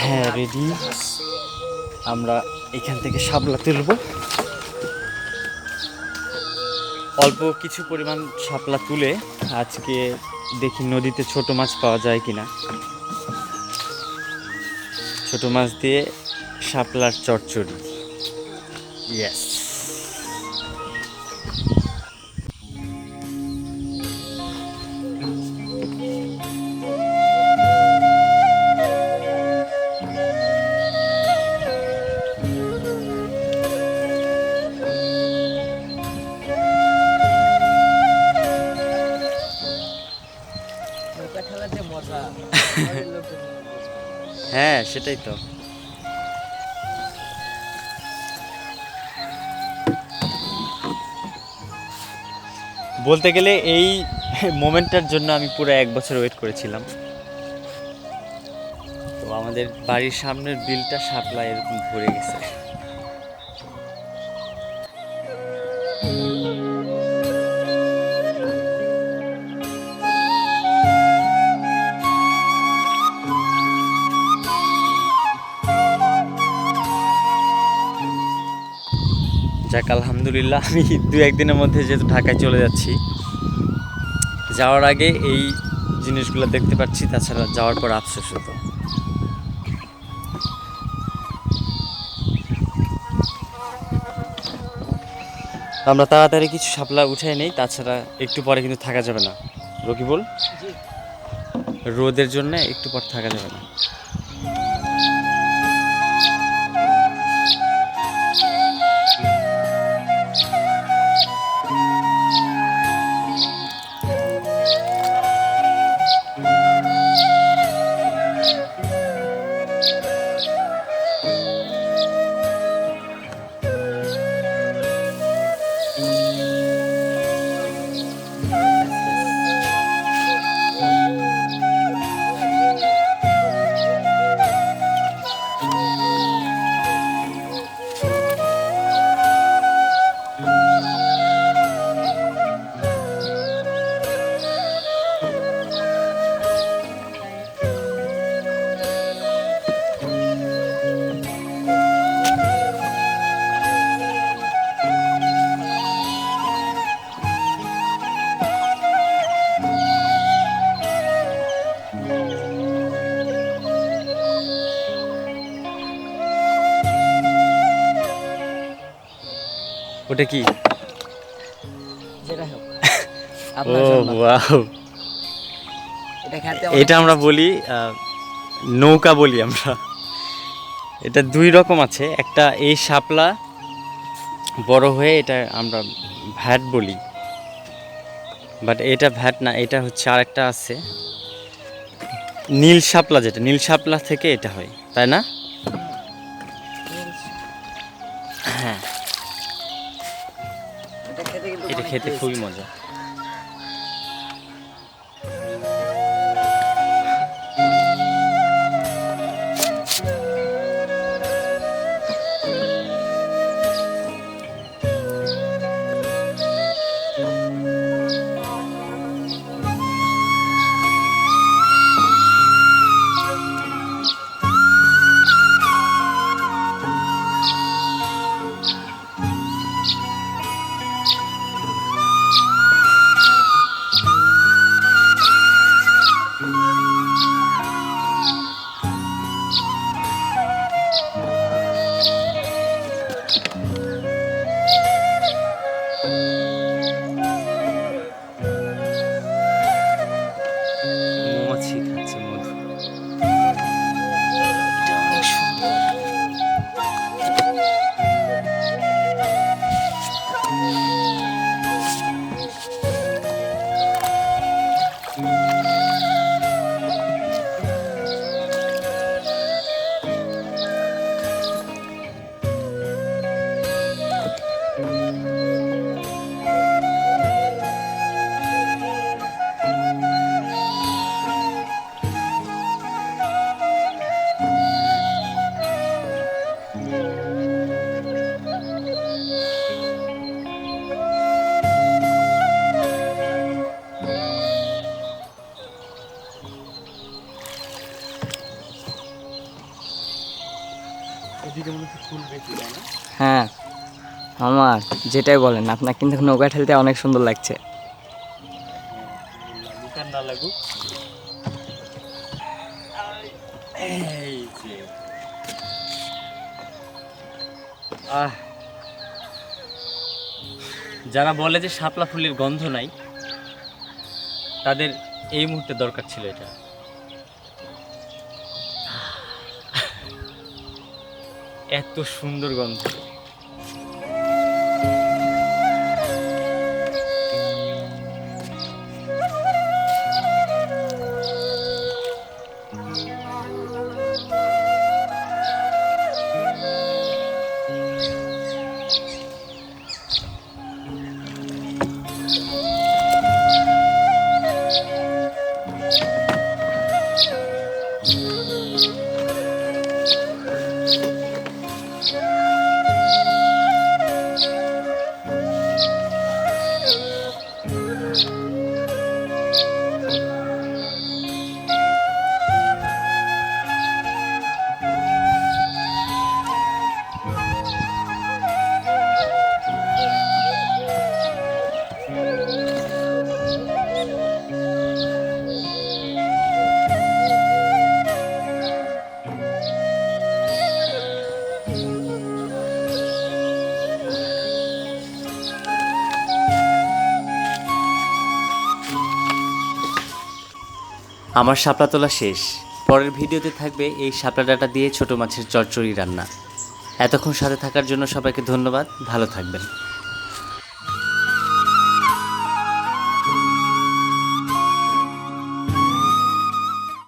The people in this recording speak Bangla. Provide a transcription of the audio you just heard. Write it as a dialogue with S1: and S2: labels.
S1: হ্যাঁ রেডি আমরা এখান থেকে শাপলা তুলব। অল্প কিছু পরিমাণ শাপলা তুলে আজকে দেখি নদীতে ছোট মাছ পাওয়া যায় কিনা। ছোট মাছ দিয়ে শাপলার চচ্চড়ি। ইয়েস সেটাই তো। বলতে গেলে এই মোমেন্টটার জন্য আমি পুরো এক বছর ওয়েট করেছিলাম। তো আমাদের বাড়ির সামনের বিলটা সাপ্লাই এরকম ভরে গেছে। যাক আলহামদুলিল্লাহ আমি দু একদিনের মধ্যে যেহেতু ঢাকায় চলে যাচ্ছি যাওয়ার আগে এই জিনিসগুলো দেখতে পাচ্ছি তাছাড়া যাওয়ার পর আফসোস হতো। আমরা তাড়াতাড়ি কিছু শাপলা উঠাই নেই তাছাড়া একটু পরে কিন্তু থাকা যাবে না। রকিবুল? রোদের জন্য একটু পর থাকা যাবে না। ওটা কি?
S2: এটা
S1: আমরা বলি নৌকা বলি আমরা। এটা দুই রকম আছে। একটা এই শাপলা বড় হয়ে এটা আমরা ভ্যাট বলি। বাট এটা ভ্যাট না এটা হচ্ছে আরেকটা আছে। নীল শাপলা যেটা নীল শাপলা থেকে এটা হয় তাই না? হ্যাঁ।
S2: এটা খেতে।
S1: খুবই মজা
S2: হ্যাঁ আমার যেটাই বলেন আপনার কিন্তু নৌকা ঠেলতে অনেক সুন্দর লাগছে।
S1: না লাগুক। আহ। যারা বলে যে শাপলা ফুলের গন্ধ নাই তাদের এই মুহূর্তে দরকার ছিল এটা। এত সুন্দর গন্ধ। আমার শাপলা তোলা শেষ। পরের ভিডিওতে থাকবে এই শাপলা ডাটা দিয়ে ছোট মাছের চচ্চড়ি রান্না। এতক্ষণ সাথে থাকার জন্য সবাইকে ধন্যবাদ। ভালো থাকবেন।